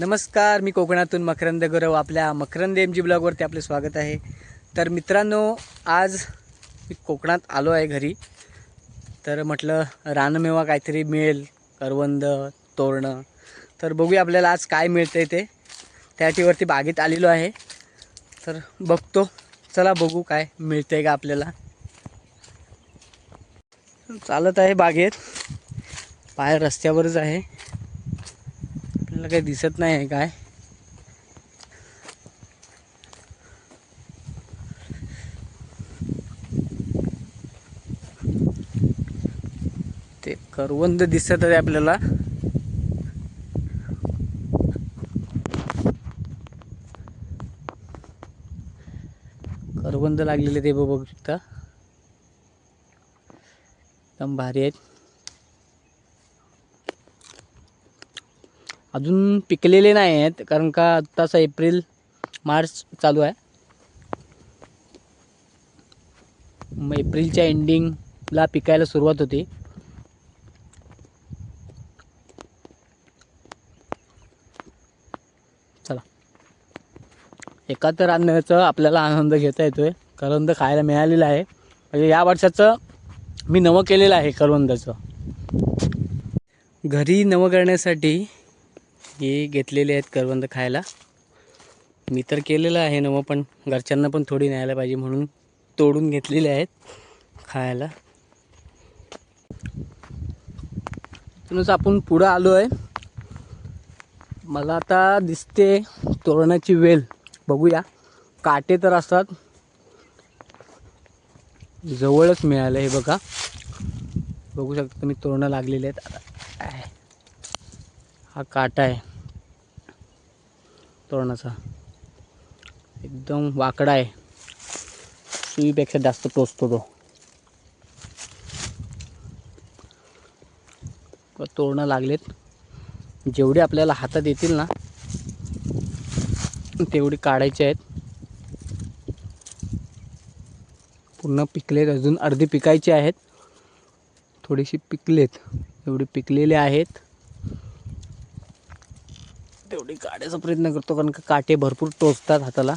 नमस्कार मी कोकणातून मकरंद गौरव. आपल्या मकरंद एम जी ब्लॉगवरती आपले स्वागत आहे. तर मित्रांनो आज मी कोकणात आलो आहे घरी. तर म्हटलं रानमेवा काहीतरी मिळेल करवंद तोरणं. तर बघूया आपल्याला आज काय मिळतं आहे ते. त्याटीवरती बागेत आलेलो आहे. तर बघतो चला बघू काय मिळतं आहे का आपल्याला. चालत आहे बागेत. बाहेर रस्त्यावरच आहे. आपल्याला काही दिसत नाही आहे काय? ते करवंद दिसत आहे आपल्याला. करवंद लागलेले ते बघू शकता. एकदम भारी आहेत. अजून पिकलेले नाही आहेत कारण का आत्ताचा एप्रिल मार्च चालू आहे. मग एप्रिलच्या एंडिंगला पिकायला सुरुवात होती. चला. एका तर आणण्याचा आपल्याला आनंद घेता येतोय करवंद खायला मिळालेलं आहे. म्हणजे या वर्षाचं मी नवं केलेलं आहे करवंदाचं घरी नवं करण्यासाठी हे घेतलेले आहेत करवंद खायला. मी तर केलेलं आहे नवं पण घरच्यांना पण थोडी न्यायला पाहिजे म्हणून तोडून घेतलेले आहेत खायला. तिथूनच आपण पुढं आलो आहे मला आता दिसते तोरणाची वेल. बघूया. काटे तर असतात. जवळच मिळालं हे बघा. बघू शकता तुम्ही तोरणं लागलेले आहेत. हा काटा आहे. तोरणाचा. एकदम वाकडा आहे. सुईपेक्षा जास्त टोचतो तो. तोरणं लागलेत. जेवढे आपल्याला हातात येतील ना तेवढी काढायची आहेत. पूर्ण पिकलेत अजून अर्धी पिकायची आहेत. थोडीशी पिकलेत. एवढे पिकलेले आहेत. तेवढी काढायचा प्रयत्न करतो कारण का काटे भरपूर टोचतात हाताला.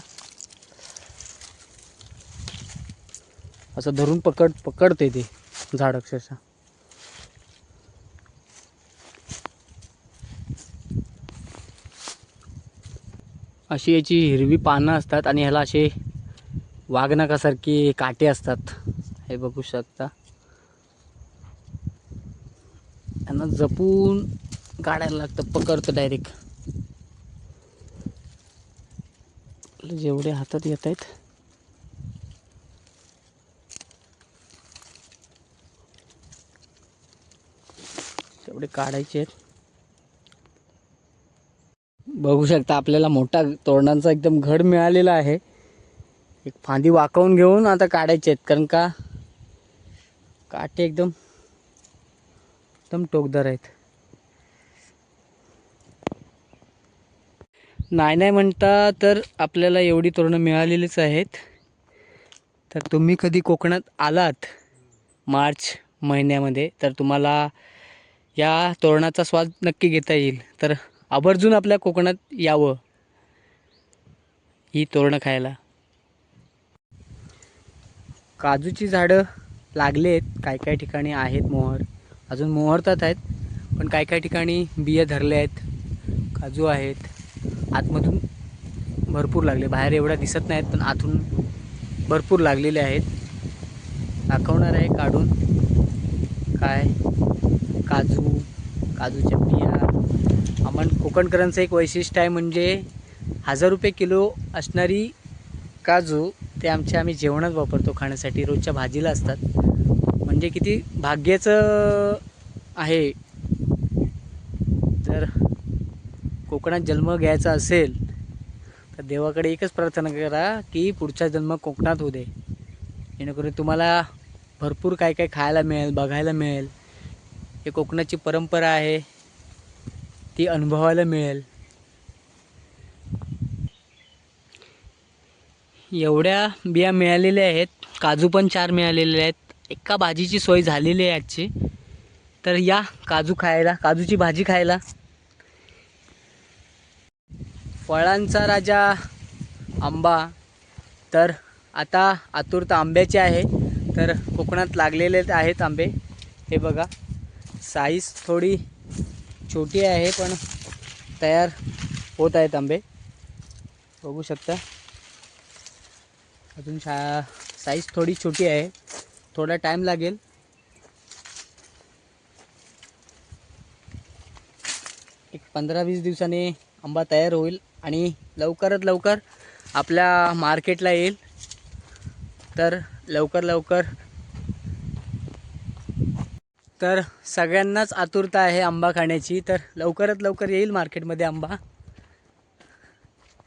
असं धरून पकड पकडते ते झाड अक्षरशः. अशी याची हिरवी पानं असतात आणि ह्याला असे वाघनकासारखी काटे असतात. हे बघू शकता. त्यांना जपून काढायला लागतं पकडतं डायरेक्ट जेवढे हातात येत आहेत. तेवढे काढायचे आहेत. बघू शकता आपल्याला मोठा तोरणांचा एकदम घड मिळालेला आहे. एक फांदी वाकवून घेऊन आता काढायचे आहेत. कारण का? काटे एकदम एकदम टोकदार आहेत. नाही नाही म्हणता तर आपल्याला एवढी तोरणं मिळालेलीच आहेत. तर तुम्ही कधी कोकणात आलात मार्च महिन्यामध्ये तर तुम्हाला या तोरणाचा स्वाद नक्की घेता येईल. तर आवर्जून आपल्या कोकणात यावं ही तोरणं खायला. काजूची झाडं लागले आहेत काय काय ठिकाणी आहेत मोहर? अजून मोहरतात आहेत पण काय काय ठिकाणी बिया धरले आहेत काजू आहेत. आतमधून भरपूर लागले. बाहेर एवढ्या दिसत नाहीत पण आतून भरपूर लागलेले आहेत. दाखवणार आहे काढून. काय? काजू काजूच्या बिया आपण कोकणकरांचं एक वैशिष्ट्य आहे म्हणजे हजार रुपये किलो असणारी काजू ते आमच्या आम्ही जेवणात वापरतो खाण्यासाठी. रोजच्या भाजीला असतात. म्हणजे किती भाग्याचं आहे तर कोकणात जन्म घ्यायचा असेल तर देवाकडे एकच प्रार्थना करा की पुढचा जन्म कोकणात होऊ दे. जेणेकरून तुम्हाला भरपूर काय काय खायला मिळेल बघायला मिळेल. हे कोकणाची परंपरा आहे. ती अनुभवायला मिळेल. एवढ्या बिया मिळालेल्या आहेत काजू पण चार मिळालेले आहेत. एका भाजीची सोय झालेली आहे आजची. तर या काजू खायला काजूची भाजी खायला फळांचा राजा आंबा. तर आता आतुरता आंब्याची आहे तर कोकणात लागलेले आहेत आंबे. हे बघा साईज थोडी छोटी आहे पण तयार होत आहेत आंबे. बघू शकता. अजून शा साईज थोडी छोटी आहे थोडा टाईम लागेल. एक पंधरा वीस दिवसांनी आंबा तयार होईल. आणि लवकरात लवकर आपल्या मार्केटला येईल. तर लवकर लवकर. तर सगळ्यांनाच आतुरता आहे आंबा खाण्याची. तर लवकरात लवकर येईल मार्केटमध्ये आंबा.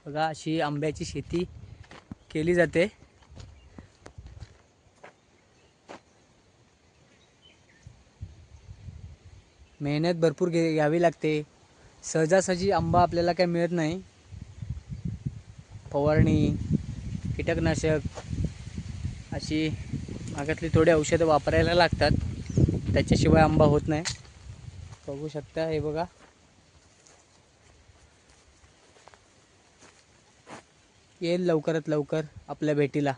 बघा अशी आंब्याची शेती केली जाते. मेहनत भरपूर घे घ्यावी लागते. सहजासहजी आंबा आपल्याला काही मिळत नाही. फवारणी कीटकनाशक अशी मागातली थोडी औषधं वापरायला लागतात. त्याच्याशिवाय आंबा होत नाही. बघू शकता हे बघा. येईल लवकरात लवकर आपल्या भेटीला.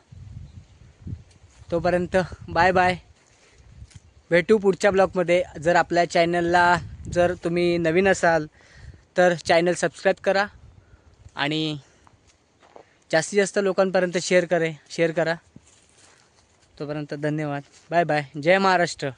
तोपर्यंत बाय बाय. भेटू पुढच्या ब्लॉगमध्ये. जर आपल्या चॅनलला जर तुम्ही नवीन असाल तर चॅनल सबस्क्राईब करा आणि जास्तीत जास्त लोकांपर्यंत शेअर करे शेअर करा. तोपर्यंत धन्यवाद. बाय बाय जय महाराष्ट्र.